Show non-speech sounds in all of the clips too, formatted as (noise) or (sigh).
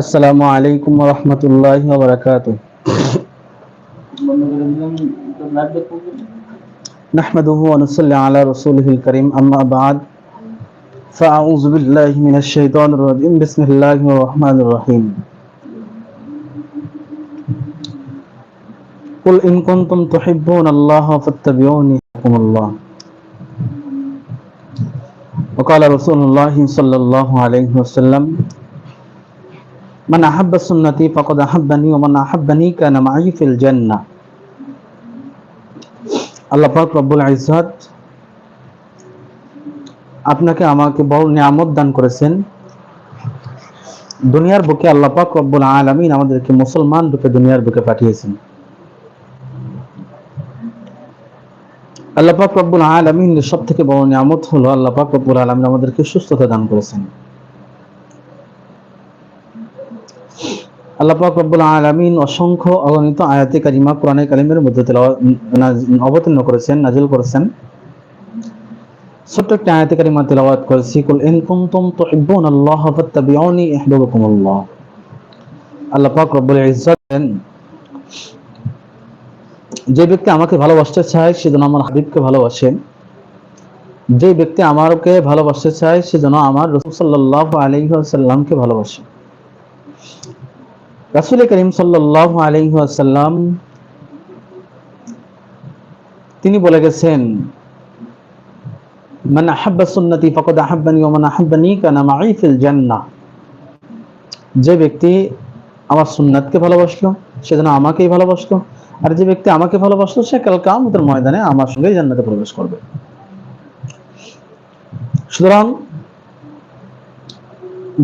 আসসালামু আলাইকুম রহমতুল্লাহ বরকাত نحمده ونصلي على رسوله الكريم أما بعد فأعوذ بالله من الشيطان الرجيم بسم الله الرحمن الرحيم قل إن كنتم تحبون الله فاتبعوني يحبكم الله وقال رسول الله صلى الله عليه وسلم মান আহাব্বা সুন্নতি ফকদ আহাব্বানি ও মান আহাব্বানি কানা মাই ফিল আল্লাহ পাক রব্বুল ইজ্জত আপনাকে আমাকে বড় নিয়ামত দান করেছেন। দুনিয়ার বুকে আল্লাহ পাক রব্বুল আলমিন আমাদেরকে মুসলমান রূপে দুনিয়ার বুকে পাঠিয়েছেন। আল্লাহ পাক রব্বুল আলমিন সব থেকে বড় নিয়ামত হলো আল্লাহ পাক রব্বুল আলমিন আমাদেরকে সুস্থতা দান করেছেন। আল্লাহ পাক রব্বুল আলামিন অসংখ্য অগণিত আয়াতে কারিমা কোরআনে কারিমের মধ্যে অবতীর্ণ করেছেন, নাজিল করেছেন। ছোট্ট একটা আয়াতে কারিমা তেলাওয়াত করেছি, কুল ইন কুনতুম তুহিব্বুন আল্লাহ ফাত্তাবিউনি ইহবিবকুমুল্লাহ। আল্লাহ পাক রব্বুল ইজ্জত যে ব্যক্তি আমাকে ভালোবাসতে চায়, সে যেন আমার হাবিবকে ভালোবাসে। যে ব্যক্তি আমাকে ভালোবাসতে চায়, সে যেন আমার রসুল সাল্লাহ আলাইহি ওয়াসাল্লামকে ভালোবাসে। রাসুল করিম সাল্লাহ আলহাসাল্লাম তিনি বলে গেছেন, মান আহাব্বা সুন্নতি ফকদ আহাব্বানি ও মান আহাব্বানি কানা মাই ফিল জান্নাহ। যে ব্যক্তি আমার সুন্নাতকে ভালোবাসলো, সে যেন আমাকেই ভালোবাসলো, আর যে ব্যক্তি আমাকে ভালোবাসলো, সে কাল কামতের ময়দানে আমার সঙ্গে জান্নাতে প্রবেশ করবে। সুতরাং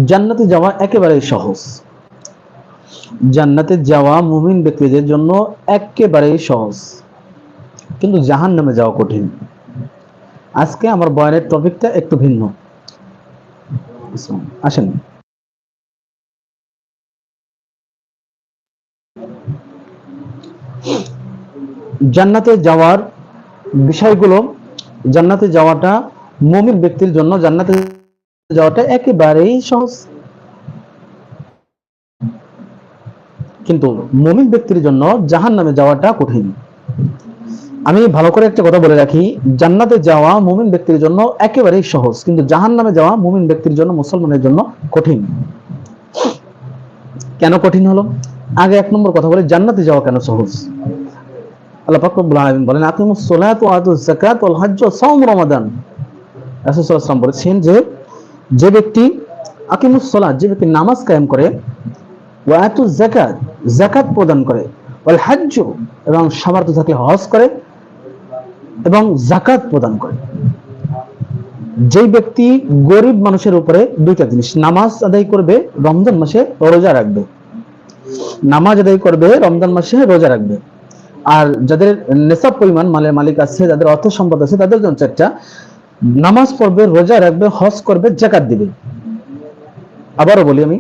জান্নাতে যাওয়া একেবারেই সহজ। জান্নাতে যাওয়া মুমিন ব্যক্তিদের জন্য একেবারেই সহজ। কিন্তু জাহান নামে যাওয়া কঠিন। আজকে আমার বয়ানের টপিকটা একটু ভিন্ন। আসেন। জান্নাতে যাওয়ার বিষয়গুলো, জান্নাতে যাওয়াটা মুমিন ব্যক্তির জন্য জান্নাতে যাওয়াটা একেবারেই সহজ। কিন্তু মুমিন ব্যক্তির জন্য জাহান নামে যাওয়াটা কঠিন। আমি ভালো করে একটা কথা বলে রাখি, জান্নাতে যাওয়া মুমিন ব্যক্তির জন্য একেবারেই সহজ, কিন্তু জাহান নামে যাওয়া মুমিন ব্যক্তির জন্য, মুসলমানের জন্য কঠিন। কেন কঠিন হলো? আগে এক নম্বর কথা বলে, জান্নাতে যাওয়া কেন সহজ? আল্লাহ বলেন রমাদান। বলেছেন যে যে ব্যক্তি আকিমুস সালাত যে ব্যক্তি নামাজ কায়েম করে ওয়াতু জাকাত জাকাত প্রদান করে। ওয়াল হজ্জ, এবং সামর্থ্য থাকলে হজ করে, এবং জাকাত প্রদান করে। যেই ব্যক্তি গরিব মানুষের উপরে দুইটা জিনিস, নামাজ আদায় করবে, রমজান মাসে রোজা রাখবে। নামাজ আদায় করবে, রমজান মাসে রোজা রাখবে। আর যাদের নেশাব পরিমাণ, মালের মালিক আছে, যাদের অর্থ সম্পদ আছে, তাদের জন্য চারটা। নামাজ পড়বে, রোজা রাখবে, হজ করবে জাকাত দিবে। আবারও বলি আমি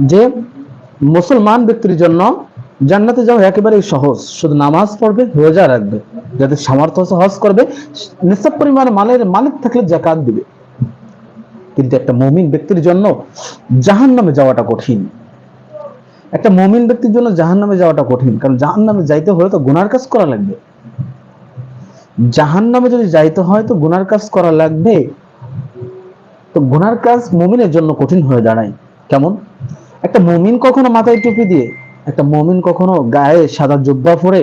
যে মুসলমান ব্যক্তির জন্য জান্নাতে যাওয়া একেবারেই সহজ। শুধু নামাজ পড়বে, রোজা রাখবে। যাদের সামর্থ্য আছে হজ করবে নিঃসব পরিমাণ মালের মালিক থাকলে জাকাত দিবে। কিন্তু একটা মমিন ব্যক্তির জন্য জাহান নামে যাওয়াটা কঠিন। একটা মমিন ব্যক্তির জন্য জাহান নামে যাওয়াটা কঠিন। কারণ জাহান নামে যাইতে হলে তো গুনার কাজ করা লাগবে। জাহান নামে যদি যাইতে হয় তো গুনার কাজ করা লাগবে। তো গুনার কাজ মমিনের জন্য কঠিন হয়ে দাঁড়ায়। কেমন? একটা মমিন কখনো মাথায় টুপি দিয়ে, একটা মমিন কখনো গায়ে সাদা জুব্বা পরে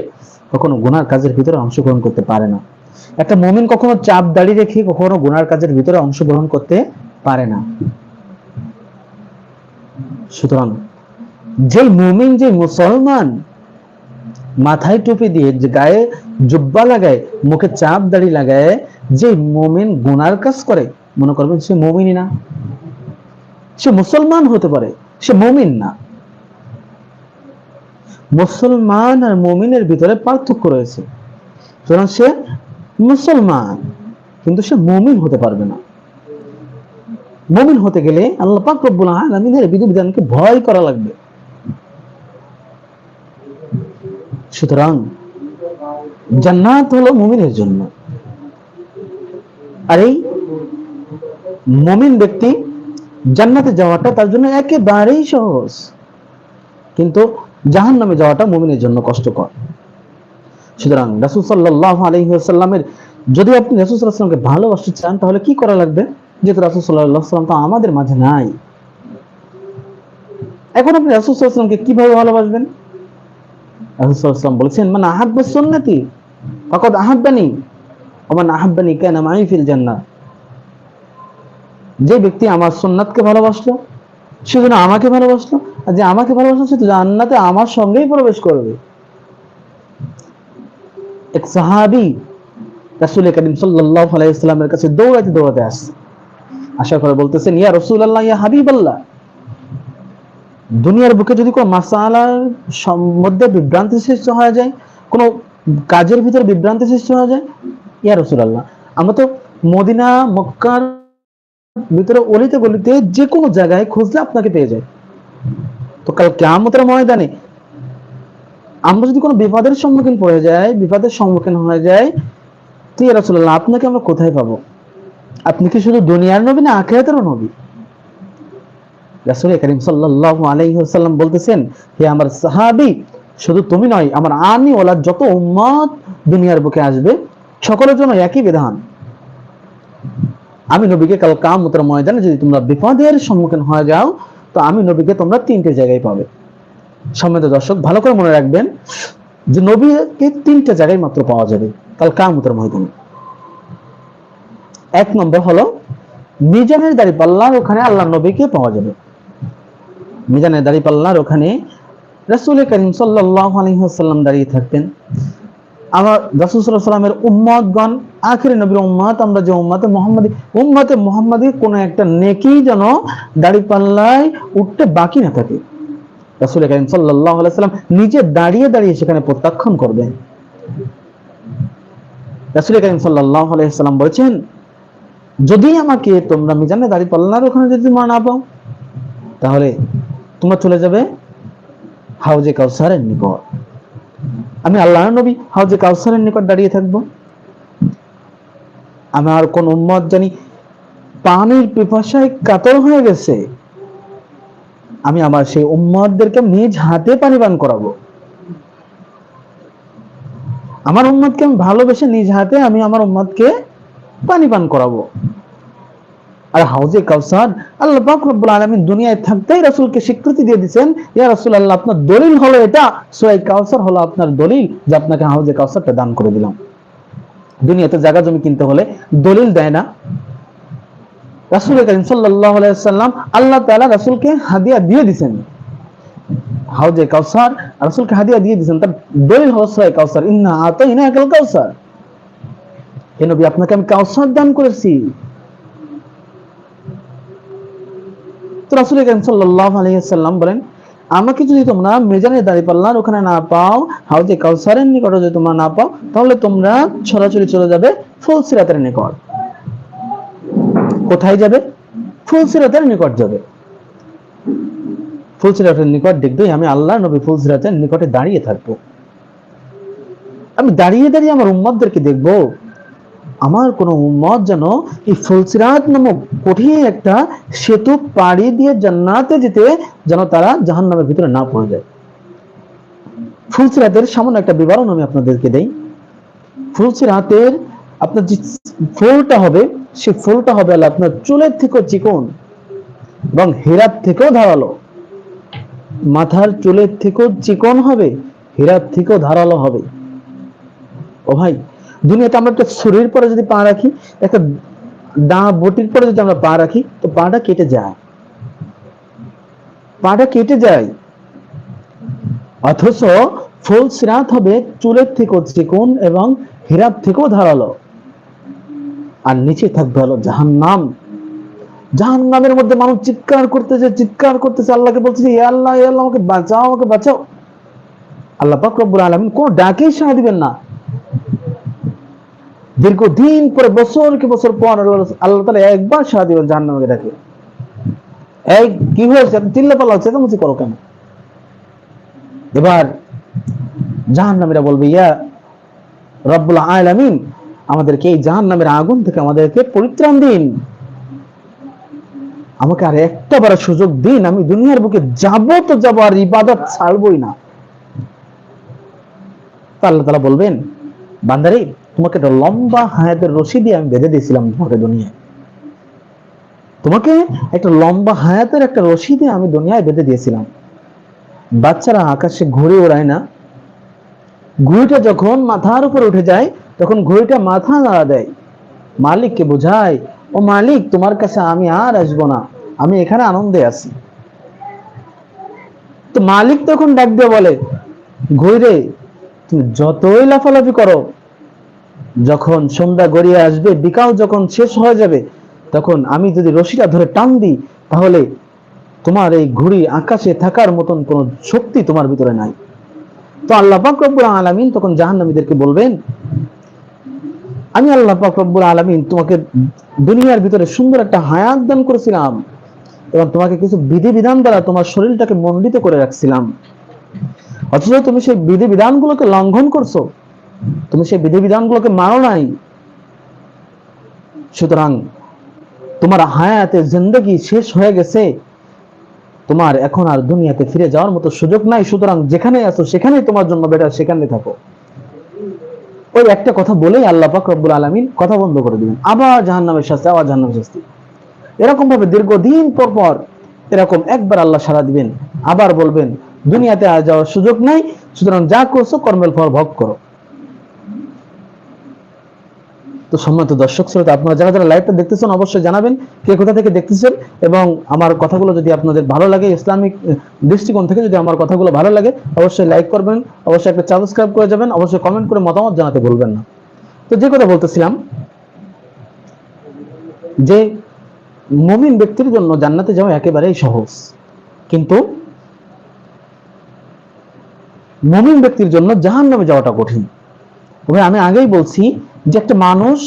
কখনো গুনার কাজের ভিতরে অংশগ্রহণ করতে পারে না। একটা মমিন কখনো চাপ দাঁড়িয়ে রেখে কখনো গুনার কাজের ভিতরে অংশগ্রহণ করতে পারে না। সুতরাং যে মুমিন যে মুসলমান মাথায় টুপি দিয়ে, যে গায়ে জুব্বা লাগায়, মুখে চাপ দাড়ি লাগায় যে মুমিন গুনার কাজ করে, মনে করবেন সে মুমিনই না। সে মুসলমান হতে পারে। সে মুমিন না। মুসলমান আর মুমিনের ভিতরে পার্থক্য রয়েছে। সুতরাং সে মুসলমান, কিন্তু সে মুমিন হতে পারবে না। মুমিন হতে গেলে আল্লাহ পাক রব্বুল আলামিনের বিধিবিধানকে ভয় করা লাগবে। সুতরাং জান্নাত হলো মুমিনের জন্য। আর এই মমিন ব্যক্তি জান্নাতে যাওয়াটা তার জন্য একেবারেই সহজ। কিন্তু জাহান নামে যাওয়াটা মুমিনের জন্য কষ্টকর। সুতরাং রাসুল সাল্লাহ আলহিহাল্লামের যদি আপনি রাসুল সাল্লাহামকে ভালোবাসতে চান, তাহলে কি করা লাগবে? যেহেতু রাসুল সাল্লাহ সাল্লাম তো আমাদের মাঝে নাই। এখন আপনি রাসুল সাল্লাহামকে কীভাবে ভালোবাসবেন? রাসুল সাল্লাম বলেছেন মানে আহাব্বা সুন্নতি, ফাকাদ আহাব্বানি ওমান আহাব্বানি কেন আমি ফিল জান্নাত যে ব্যক্তি আমার সুন্নাতকে ভালোবাসলো, সে যেন আমাকে ভালোবাসলো, আর যে আমাকে ভালোবাসলো সে তো জান্নাতে আমার সঙ্গেই প্রবেশ করবে। এক সাহাবি রাসুল করিম সাল্লাহ আলাইসাল্লামের কাছে দৌড়াতে দৌড়াতে আসছে। আশা করে বলতেছেন, ইয়া রসুল আল্লাহ ইয়া হাবিব আল্লাহ দুনিয়ার বুকে যদি কোনো মাসালার মধ্যে বিভ্রান্তি সৃষ্টি হয়ে যায়, কোনো কাজের ভিতরে বিভ্রান্তি সৃষ্টি হয়ে যায়, ইয়া রসুল আল্লাহ আমরা তো মদিনা, মক্কার ভিতরে অলিতে গলিতে যে কোনো জায়গায় খুঁজলে আপনাকে পেয়ে যায়। তো কাল কেমতের ময়দানে আমরা যদি কোনো বিপদের সম্মুখীন পড়ে যাই, বিপদের সম্মুখীন হয়ে যায় তো ইয়া রাসূলুল্লাহ, আপনাকে আমরা কোথায় পাবো? আপনি কি শুধু দুনিয়ার নবী না আখিরাতেরও নবী? রাসূল করিম সাল্লাল্লাহু আলাইহি ওয়াসাল্লাম বলতেছেন, হে আমার সাহাবী, শুধু তুমি নয়, আমার আনি ওলা যত উম্মত দুনিয়ার বুকে আসবে, সকলের জন্য একই বিধান। আমি নবীকে কাল কামতের ময়দানে যদি তোমরা বিপদের সম্মুখীন হয়ে যাও, তো আমি নবীকে তোমরা তিনটে জায়গায় পাবে। সম্মানিত দর্শক, ভালো করে মনে রাখবেন যে নবীকে তিনটে জায়গায় মাত্র পাওয়া যাবে, কাল কামতের ময়দানে। এক নম্বর হলো, মিজানের দাড়ি পাল্লার ওখানে আল্লাহ নবীকে পাওয়া যাবে। মিজানের দাড়ি পাল্লার ওখানে রাসূল করিম সাল্লাল্লাহু আলাইহি ওয়াসাল্লাম দাঁড়িয়ে থাকতেন। আমার রাসূল সাল্লাল্লাহু আলাইহি ওয়াসাল্লামের উম্মতগণ আখিরি নবীর উম্মত, আমরা যে উম্মতে মুহাম্মাদি উম্মতে মুহাম্মাদি কোন একটা নেকি যেন দাড়ি পাল্লায় উঠতে বাকি না থাকে। রাসূল করিম সাল্লাল্লাহু আলাইহি ওয়াসাল্লাম নিজে দাঁড়িয়ে দাঁড়িয়ে সেখানে প্রত্যাখ্যান করবেন। রাসূল করিম সাল্লাল্লাহু আলাইহি ওয়াসাল্লাম বলেছেন, যদি আমাকে তোমরা মিজানে দাড়ি পাল্লার ওখানে যদি তোমরা না পাও, তাহলে তোমরা চলে যাবে হাউজে কাউসারের নিকট। আমি আল্লাহর নবী, হাউজে কাউসারের নিকট দাঁড়িয়ে থাকব। আমার কোন উম্মত জানি পানির পিপাসায় কাতর হয়ে গেছে। আমি আমার সেই উম্মতদেরকে নিজ হাতে পানি পান করাবো। আমার উম্মতকে আমি ভালোবেসে নিজ হাতে আমি আমার উম্মতকে পানি পান করাবো। আর হাউজে কাউসার আল্লাহ পাক রব্বুল আলামিন দুনিয়ায় থাকতেই রাসূলকে স্বীকৃতি দিয়ে দিবেন ইয়া রাসূলুল্লাহ, আপনার দলিল হলো এটা, সূরা কাউসার হলো আপনার দলিল, যে আপনাকে হাউজে কাউসারটা দান করে দিলাম। দুনিয়াতে জায়গা জমি কিনতে হলে দলিল দেয় না। রাসূল করিম সাল্লাম আল্লাহ তাআলা রাসূলকে হাদিয়া দিয়ে দিবেন হাউজে কাউসার, রাসূলকে হাদিয়া দিয়ে দিবেন তার দলিল হলো সূরা কাউসার। ইন্না আতাইনা কাল কাউসার। হে নবী, আপনাকে আমি কাউসার দান করেছি। তো রাসূল করিম সাল্লাল্লাহু আলাইহি সাল্লাম বলেন আমাকে যদি তোমরা মেজানের দাড়ি পাল্লার ওখানে না পাও, হাউজে কাউসারের নিকটে যদি তোমরা না পাও, তাহলে তোমরা ছড়াছড়ি চলে যাবে ফুলসিরাতের নিকট। কোথায় যাবে? ফুলসিরাতের নিকট যাবে। ফুলসিরাতের নিকট দেখবে আমি আল্লাহ নবী ফুলসিরাতের নিকটে দাঁড়িয়ে থাকব। আমি দাঁড়িয়ে দাঁড়িয়ে আমার উম্মতদেরকে দেখব। আমার কোন উম্মত যেন এই ফুলসিরাত নামক কঠিন একটা সেতু পাড়ি দিয়ে জান্নাতে যেতে যেন তারা জাহান্নামের ভিতরে না পড়ে যায়। ফুলসিরাতের সামান্য একটা বিবরণ আমি আপনাদেরকে দেই। ফুলসিরাতের আপনার যে ফুলটা হবে, সে ফুলটা হবে আপনার চুলের থেকেও চিকন এবং হীরার থেকেও ধারালো। মাথার চুলের থেকেও চিকন হবে, হীরার থেকেও ধারালো হবে। ও ভাই দুনিয়াতে আমরা একটা শরীর পরে যদি পা রাখি, একটা দা বটির পরে যদি আমরা পা রাখি, তো পাটা কেটে যায়। পাটা কেটে যায়। অথচ ফুল সিরাত হবে চুলের থেকেও চিকন এবং হীরার থেকেও ধারালো। আর নিচে থাকবে হলো জাহান্নাম। জাহান্নামের মধ্যে মানুষ চিৎকার করতেছে চিৎকার করতেছে, আল্লাহকে বলছে এ আল্লাহ আল্লাহ, আমাকে বাঁচাও আমাকে বাঁচাও। আল্লাহ পাক রব্বুল আলামিন কোন ডাকেই সাড়া দিবেন না। দীর্ঘদিন পরে বছর কি বছর পর আল্লাহ তালা একবার সারা দিবেন জাহান্নামকে ডাকে। এই কি হয়েছে? চিল্লা পাল্লা চেঁচামেচি করো কেন? এবার জাহান্নামীরা বলবে, ইয়া রব্বুল আলামিন, আমাদেরকে এই জাহান্নামের আগুন থেকে আমাদেরকে পরিত্রাণ দিন। আমাকে আর একটা বার সুযোগ দিন, আমি দুনিয়ার বুকে যাব তো যাব, আর ইবাদত ছাড়বই না। আল্লাহ তালা বলবেন, বান্দারে তোমাকে একটা লম্বা হায়াতের রশি দিয়ে আমি বেঁধে দিয়েছিলাম তোমাকে দুনিয়ায়। তোমাকে একটা লম্বা হায়াতের একটা রশি দিয়ে আমি দুনিয়ায় বেঁধে দিয়েছিলাম। বাচ্চারা আকাশে ঘুরে ওড়ায় না। ঘুড়িটা যখন মাথার উপর উঠে যায়, তখন ঘুড়িটা মাথা নাড়া দেয়। মালিককে বোঝায়, ও মালিক, তোমার কাছে আমি আর আসব না। আমি এখানে আনন্দে আছি। তো মালিক তখন ডাক দিয়ে বলে ঘুরে তুমি যতই লাফালাফি করো যখন সন্ধ্যা গড়িয়ে আসবে, বিকাল যখন শেষ হয়ে যাবে, তখন আমি যদি রশিটা ধরে টান দিই, তাহলে তোমার এই ঘুড়ি আকাশে থাকার মতন কোন শক্তি তোমার ভিতরে নাই। তো আল্লাহ পাক রব্বুল আলামিন তখন জাহান্নামীদেরকে বলবেন, আমি আল্লাহ পাক রব্বুল আলামিন তোমাকে দুনিয়ার ভিতরে সুন্দর একটা হায়াত দান করেছিলাম এবং তোমাকে কিছু বিধি বিধান দ্বারা তোমার শরীরটাকে মণ্ডিত করে রাখছিলাম। অথচ তুমি সেই বিধি বিধানগুলোকে লঙ্ঘন করছ। তুমি সেই বিধি বিধানগুলোকে মানো নাই। সুতরাং তোমার হায়াতে জিন্দগি শেষ হয়ে গেছে। তোমার এখন আর দুনিয়াতে ফিরে যাওয়ার মতো সুযোগ নাই। সুতরাং যেখানে আছো, সেখানেই তোমার জন্য বেটার সেখানে থাকো। ওই একটা কথা বলেই আল্লাহ পাক রব্বুল আলামিন কথা বন্ধ করে দিবেন আবার জাহান্নামের শাস্তি, আবার জাহান্নামের শাস্তি। এরকম ভাবে দীর্ঘদিন পর পর এরকম একবার আল্লাহ সারা দিবেন, আবার বলবেন, দুনিয়াতে আর যাওয়ার সুযোগ নাই। সুতরাং যা করছ, কর্মের ফল ভোগ করো। তো সম্মানিত দর্শক, শ্রোতা, আপনারা যারা যারা লাইভটা দেখতেছেন, অবশ্যই জানাবেন কে কোথা থেকে দেখতেছেন এবং আমার কথাগুলো যদি আপনাদের ভালো লাগে, ইসলামিক দৃষ্টিকোণ থেকে যদি আমার কথাগুলো ভালো লাগে, অবশ্যই লাইক করবেন, অবশ্যই একটা সাবস্ক্রাইব করে যাবেন, অবশ্যই কমেন্ট করে মতামত জানাতে ভুলবেন না। তো যে কথা বলতেছিলাম, যে মুমিন ব্যক্তির জন্য জান্নাতে যাওয়া একেবারেই সহজ। কিন্তু মুমিন ব্যক্তির জন্য জাহান নামে যাওয়াটা কঠিন। আমি আগেই বলছি যে একটা মানুষ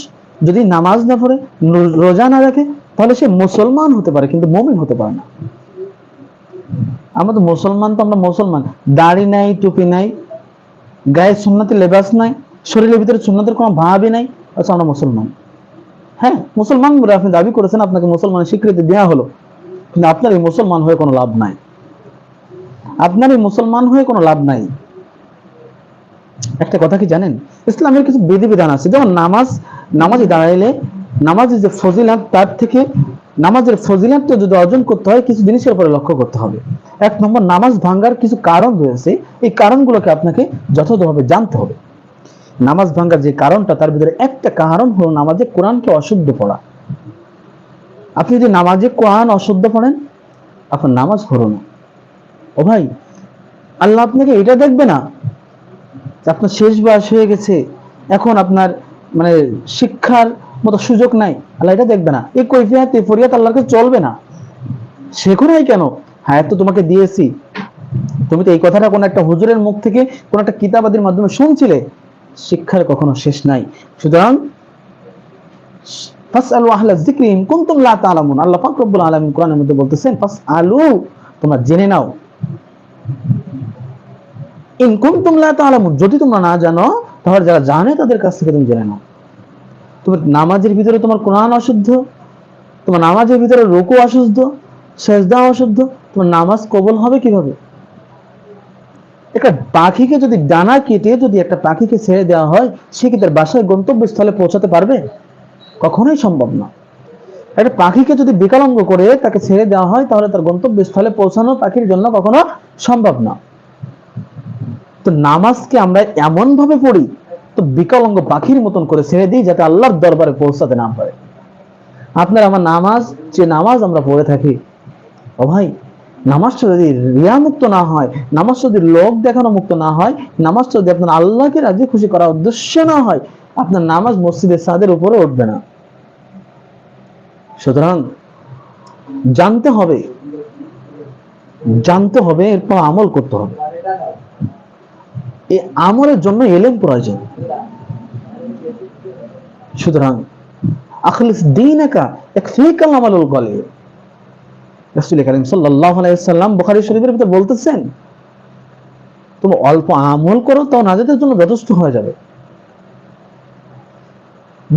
যদি নামাজ না পড়ে, রোজা না রাখে, তাহলে সে মুসলমান হতে পারে, কিন্তু মমিন হতে পারে না। আমরা তো মুসলমান তো আমরা মুসলমান। দাড়ি নাই, টুপি নাই, গায়ে সুন্নতি লেবাস নাই, শরীরের ভিতরে সুন্নতের কোনো ভাবই নাই আচ্ছা আমরা মুসলমান। হ্যাঁ মুসলমান বলে আপনি দাবি করেছেন, আপনাকে মুসলমানের স্বীকৃতি দেওয়া হলো, কিন্তু আপনার এই মুসলমান হয়ে কোনো লাভ নাই। আপনার এই মুসলমান হয়ে কোনো লাভ নাই। একটা কথা কি জানেন? ইসলামের কিছু বিধিবিধান আছে। যেমন নামাজ, নামাজে দাঁড়াইলে নামাজের যে ফজিলাত, তার থেকে নামাজের ফজিলাতটা যদি অর্জন করতে হয়, কিছু জিনিসের উপরে লক্ষ্য করতে হবে। এক নম্বর, নামাজ ভাঙ্গার কিছু কারণ রয়েছে। এই কারণগুলোকে আপনাকে যথাযথভাবে জানতে হবে। নামাজ ভাঙ্গার যে কারণটা, তার ভিতরে একটা কারণ হলো নামাজে কোরআনকে অশুদ্ধ পড়া। আপনি যদি নামাজে কোরআন অশুদ্ধ পড়েন, আপনার নামাজ হলো না। ও ভাই, আল্লাহ আপনাকে এটা দেখবে না আপনার শেষ বয়স হয়ে গেছে, এখন আপনার মানে শিক্ষার মতো সুযোগ নাই। আল্লাহ এটা দেখবে না। এই কৈফিয়াত ফরিয়াত আল্লাহকে চলবে না। শেখো নাই কেন? হ্যাঁ তো তোমাকে দিয়েছি। তুমি তো এই কথাটা কোন একটা হুজুরের মুখ থেকে কোন একটা কিতাবাদির মাধ্যমে শুনছিলে। শিক্ষার কখনো শেষ নাই। সুতরাং ফাসআলু আহলা যিকরি ইন কুনতুম লা তাআলামুন। আল্লাহ পাক রব্বুল আলামিন কোরআনের মধ্যে বলতেছেন, ফাসআলু, তোমরা জেনে নাও ইন কুনতুম লা তাআলামুন যদি তোমরা না জানো, তাহলে যারা জানে তাদের কাছ থেকে তুমি জেনে নাও। তুমি নামাজের ভিতরে তোমার কোরআন অশুদ্ধ, তোমার নামাজের ভিতরে রুকু অশুদ্ধ, সেজদা অশুদ্ধ, তোমার নামাজ কবুল হবে কীভাবে? একটা পাখিকে যদি ডানা কেটে যদি একটা পাখিকে ছেড়ে দেওয়া হয়, সে কি তার বাসায় গন্তব্যস্থলে পৌঁছাতে পারবে? কখনোই সম্ভব না। একটা পাখিকে যদি বিকলাঙ্গ করে তাকে ছেড়ে দেওয়া হয়, তাহলে তার গন্তব্যস্থলে পৌঁছানো পাখির জন্য কখনো সম্ভব না। তো নামাজকে আমরা এমন ভাবে পড়ি, তো বিকলাঙ্গ পাখির মতন করে ছেড়ে দিই যাতে আল্লাহর দরবারে পৌঁছাতে না পারে। আপনার আমার নামাজ, যে নামাজ আমরা পড়ে থাকি, ও ভাই, নামাজটা যদি রিয়া মুক্ত না হয় নামাজ যদি লোক দেখানো মুক্ত না হয় নামাজ যদি আপনার আল্লাহকে রাজি খুশি করার উদ্দেশ্য না হয়, আপনার নামাজ মসজিদের সাদের উপরে উঠবে না। সুতরাং জানতে হবে জানতে হবে, এরপর আমল করতে হবে। এই আমলের জন্য এলেম প্রয়োজন। সুতরাং, আখলিস একফিকাল আমালুল গলে রাসূল করিম সাল্লাহ আলাইসাল্লাম বুখারি শরীফের ভিতরে বলতেছেন, তুমি অল্প আমল করো তাও নাজাতের জন্য যথেষ্ট হয়ে যাবে।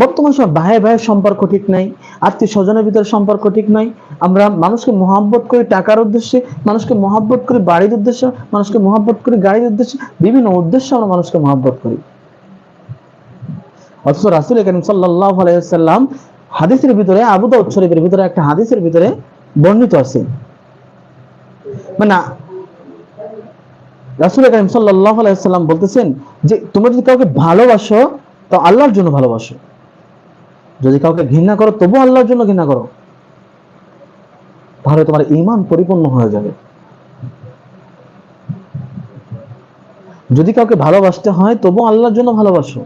বর্তমান সময় ভাই ভাইয়ের সম্পর্ক ঠিক নাই, আত্মীয় স্বজনের ভিতরে সম্পর্ক ঠিক নাই। আমরা মানুষকে মহাব্বত করি টাকার উদ্দেশ্যে, মানুষকে মহাব্বত করি বাড়ির উদ্দেশ্যে, মানুষকে মহাব্বত করি গাড়ির উদ্দেশ্যে, বিভিন্ন উদ্দেশ্যে আমরা মানুষকে মহাব্বত করি। অথচ রাসুল করিম সাল্লাহ আলাইসাল্লাম হাদিসের ভিতরে, আবু দাউদ শরীফের ভিতরে, একটা হাদিসের ভিতরে বর্ণিত আছে। মানে রাসুল করিম সাল্লাহ আলাইসাল্লাম বলতেছেন যে, তোমরা যদি কাউকে ভালোবাসো, তো আল্লাহর জন্য ভালোবাসো। যদি কাউকে ঘৃণা করো তবু আল্লাহর জন্য ঘৃণা করো। তাহলে তোমার ইমান পরিপূর্ণ হয়ে যাবে। যদি কাউকে ভালোবাসতে হয় তবু আল্লাহর জন্য ভালোবাসো।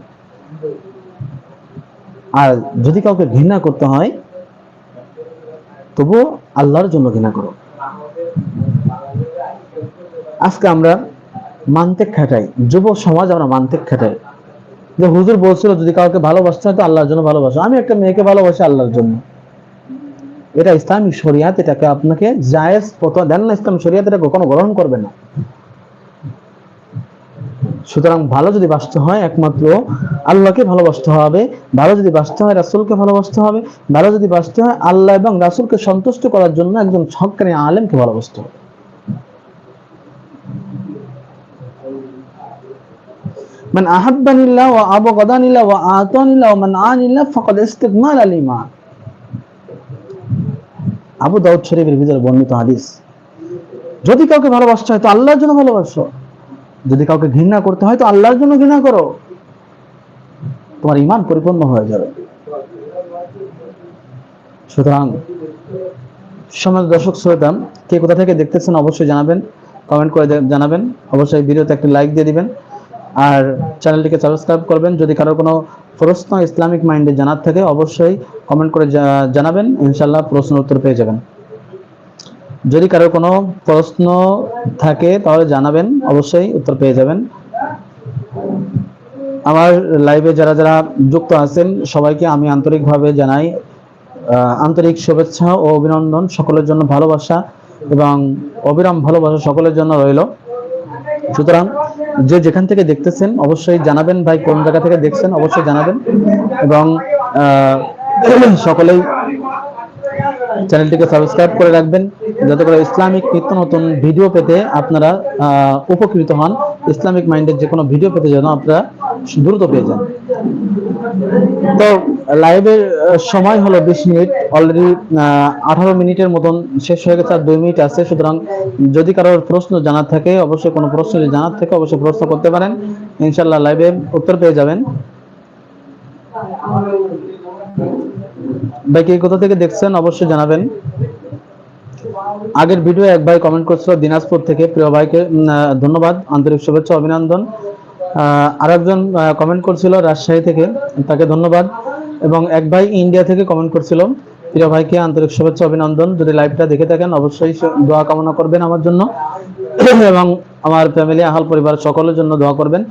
আর যদি কাউকে ঘৃণা করতে হয় তবু আল্লাহর জন্য ঘৃণা করো। আজকে আমরা মানতে খাটাই, যুব সমাজ আমরা মানতে খাটাই। যে হুজুর বলছিল, যদি কাউকে ভালোবাসতে হয় তো আল্লাহর জন্য ভালোবাসো। আমি একটা মেয়েকে ভালোবাসি আল্লাহর জন্য। এটা ইসলামিক শরিয়াত, এটাকে আপনাকে জায়েজ ফতোয়া দেন না ইসলাম শরিয়াত এটা কখনো গ্রহণ করবে না। সুতরাং ভালো যদি বাঁচতে হয়, একমাত্র আল্লাহকে ভালোবাসতে হবে। ভালো যদি বাঁচতে হয়, রাসূলকে ভালোবাসতে হবে। ভালো যদি বাঁচতে হয়, আল্লাহ এবং রাসুলকে সন্তুষ্ট করার জন্য একজন সৎকারী আলেমকে ভালোবাসতে হবে। মান আহাব্বানিল্লাহ ওয়া আবগাদানিল্লাহ ওয়া আতানিল্লাহ মান আনিল্লাহ ফাকাদ ইস্তিকমাল আল ঈমান আবু দাউদ শরীফের ভিতরে বর্ণিত হাদিস, যদি কাউকে ভালোবাসতে হয় তো আল্লাহর জন্য ভালোবাসো, যদি কাউকে ঘৃণা করতে হয় তো আল্লাহর জন্য ঘৃণা করো। তোমার ইমান পরিপূর্ণ হয়ে যাবে। সুতরাং সময় দর্শক শ্রোতাম কে কোথা থেকে দেখতেছেন অবশ্যই জানাবেন কমেন্ট করে জানাবেন। অবশ্যই ভিডিওতে একটা লাইক দিয়ে দিবেন। আর চ্যানেলটিকে সাবস্ক্রাইব করবেন। যদি কারও কোনো প্রশ্ন ইসলামিক মাইন্ডে জানার থাকে, অবশ্যই কমেন্ট করে জানাবেন। ইনশাল্লাহ প্রশ্ন উত্তর পেয়ে যাবেন। যদি কারও কোনো প্রশ্ন থাকে, তাহলে জানাবেন। অবশ্যই উত্তর পেয়ে যাবেন। আমার লাইভে যারা যারা যুক্ত আছেন, সবাইকে আমি আন্তরিকভাবে জানাই আন্তরিক শুভেচ্ছা ও অভিনন্দন। সকলের জন্য ভালোবাসা এবং অবিরাম ভালোবাসা সকলের জন্য রইল। সুতরাং যে যেখান থেকে দেখতেছেন, অবশ্যই জানাবেন ভাই, কোন জায়গা থেকে দেখছেন, অবশ্যই জানাবেন এবং সকলেই চ্যানেলটিকে সাবস্ক্রাইব করে রাখবেন, যাতে করে ইসলামিক নিত্য নতুন ভিডিও পেতে আপনারা উপকৃত হন। ইসলামিক মাইন্ডের যে কোনো ভিডিও পেতে যেন আপনারা দ্রুত পেয়ে যান। তো লাইভের সময় হলো বিশ মিনিট। অলরেডি আঠারো মিনিটের মতন শেষ হয়ে গেছে, আর দুই মিনিট আছে। সুতরাং যদি কারোর প্রশ্ন জানার থাকে, অবশ্যই কোনো প্রশ্ন যদি জানার থাকে, অবশ্যই প্রশ্ন করতে পারেন। ইনশাল্লাহ লাইভে উত্তর পেয়ে যাবেন। ভাই কোথা থেকে দেখছেন অবশ্যই জানাবেন। আগের ভিডিও এক ভাই কমেন্ট করছিল দিনাজপুর থেকে। প্রিয় ভাইকে ধন্যবাদ আন্তরিক শুভেচ্ছা অভিনন্দন। আহ, আরেকজন কমেন্ট করছিল রাজশাহী থেকে তাকে ধন্যবাদ। এবং এক ভাই ইন্ডিয়া থেকে কমেন্ট করছিল প্রিয় ভাইকে আন্তরিক শুভেচ্ছা অভিনন্দন। যদি লাইভটা দেখে থাকেন অবশ্যই দোয়া কামনা করবেন আমার জন্য। (clears throat) এবং আমার ফ্যামিলি আহাল পরিবার সকলের জন্য দোয়া করবেন।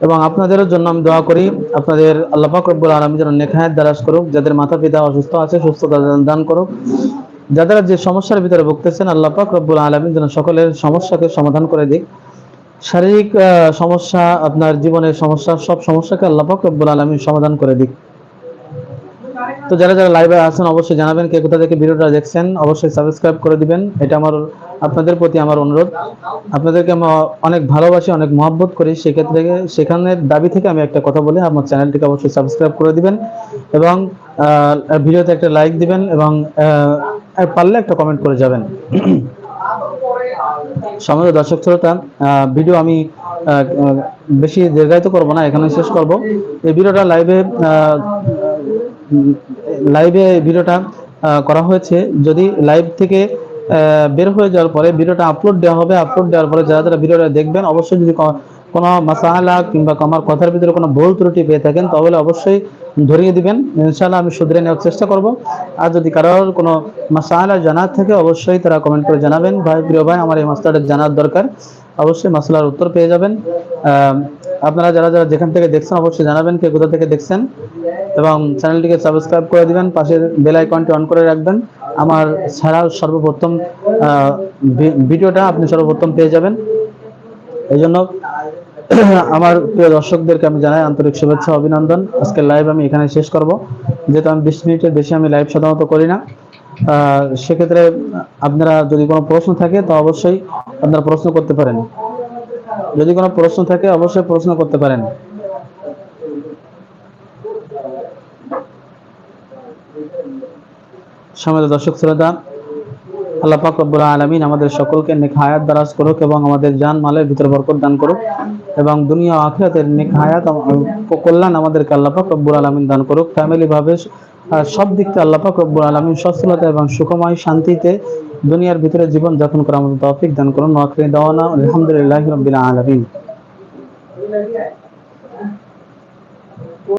এবং আপনাদের জন্য আমি দোয়া করি, আপনাদের আল্লাপাক রব্বুল আলমী যেন নেখায়াত দ্বারাস করুক, যাদের মাতা পিতা অসুস্থ আছে, সুস্থতা দান- করুক। যাদের যে সমস্যার ভিতরে ভুগতেছেন, আল্লাহ পাক রব্বুল আলমী যেন সকলের সমস্যাকে সমাধান করে দিক। শারীরিক সমস্যা, আপনার জীবনের সমস্যা, সব সমস্যাকে আল্লাহ পাক রব্বুল আলমী সমাধান করে দিক। তো যারা যারা লাইভে আছেন, অবশ্যই জানাবেন কে কোথা থেকে ভিডিওটা দেখছেন। অবশ্যই সাবস্ক্রাইব করে দিবেন। এটা আমার, আপনাদের প্রতি আমার অনুরোধ। আপনাদেরকে আমি অনেক ভালোবাসি, অনেক মহব্বত করি। সেক্ষেত্রে সেখানের দাবি থেকে আমি একটা কথা বলি আমার চ্যানেলটিকে অবশ্যই সাবস্ক্রাইব করে দিবেন এবং ভিডিওতে একটা লাইক দিবেন এবং পারলে একটা কমেন্ট করে যাবেন। সমাজ দর্শক শ্রোতা ভিডিও আমি বেশি দীর্ঘায়িত করব না এখানে শেষ করব। এই ভিডিওটা লাইভে লাইভে ভিডিওটা করা হয়েছে। যদি লাইভ থেকে বের হয়ে যাওয়ার পরে ভিডিওটা আপলোড দেওয়া হবে আপলোড দেওয়ার পরে যারা যারা ভিডিওটা দেখবেন, অবশ্যই যদি কোনো মাসালা কিংবা আমার কথার ভিতরে কোনো ভুল ত্রুটি পেয়ে থাকেন, তাহলে অবশ্যই ধরিয়ে দিবেন। ইনশাআল্লাহ আমি শুধরে নেওয়ার চেষ্টা করব। আর যদি কারোর কোনো মাসালা জানার থাকে, অবশ্যই তারা কমেন্ট করে জানাবেন। ভাই, প্রিয় ভাই, আমার এই মাসলাটা জানার দরকার। অবশ্যই মাসলার উত্তর পেয়ে যাবেন। আপনারা যারা যারা যেখান থেকে দেখছেন, অবশ্যই জানাবেন কে কোথা থেকে দেখছেন। এবং চ্যানেলটিকে সাবস্ক্রাইব করে দিবেন, পাশের বেল আইকনটি অন করে রাখবেন। আমার ছাড়া সর্বপ্রথম ভিডিওটা আপনি সর্বপ্রথম পেয়ে যাবেন। এই জন্য (clears throat) আমার প্রিয় দর্শকদেরকে আমি জানাই আন্তরিক শুভেচ্ছা, অভিনন্দন। আজকে লাইভ আমি এখানে শেষ করব। যেহেতু আমি বিশ মিনিটের বেশি আমি লাইভ সাধারণত করি না। সেক্ষেত্রে আপনারা যদি কোনো প্রশ্ন থাকে, তো অবশ্যই আপনারা প্রশ্ন করতে পারেন। যদি কোনো প্রশ্ন থাকে, অবশ্যই প্রশ্ন করতে পারেন। সমাজ দর্শক, শ্রোতা, আল্লাহ পাক রব্বুল আলামিন আমাদের সকলকে নেক হায়াত দারাজ করুক এবং আমাদের জান মালের ভিতর বরকত দান করুক এবং দুনিয়া আখিরাতের নেক হায়াত কল্যাণ আমাদেরকে আল্লাহ পাক রব্বুল আলামিন দান করুক। ফ্যামিলি ভাবে সব দিক থেকে আল্লাহ পাক রব্বুল আলামিন সচ্ছলতা এবং সুখময় শান্তিতে দুনিয়ার ভিতরে জীবন যাপন করার মতো তৌফিক দান করুন। ওয়াকির দাওয়ানা আলহামদুলিল্লাহি রাব্বিল আলামিন।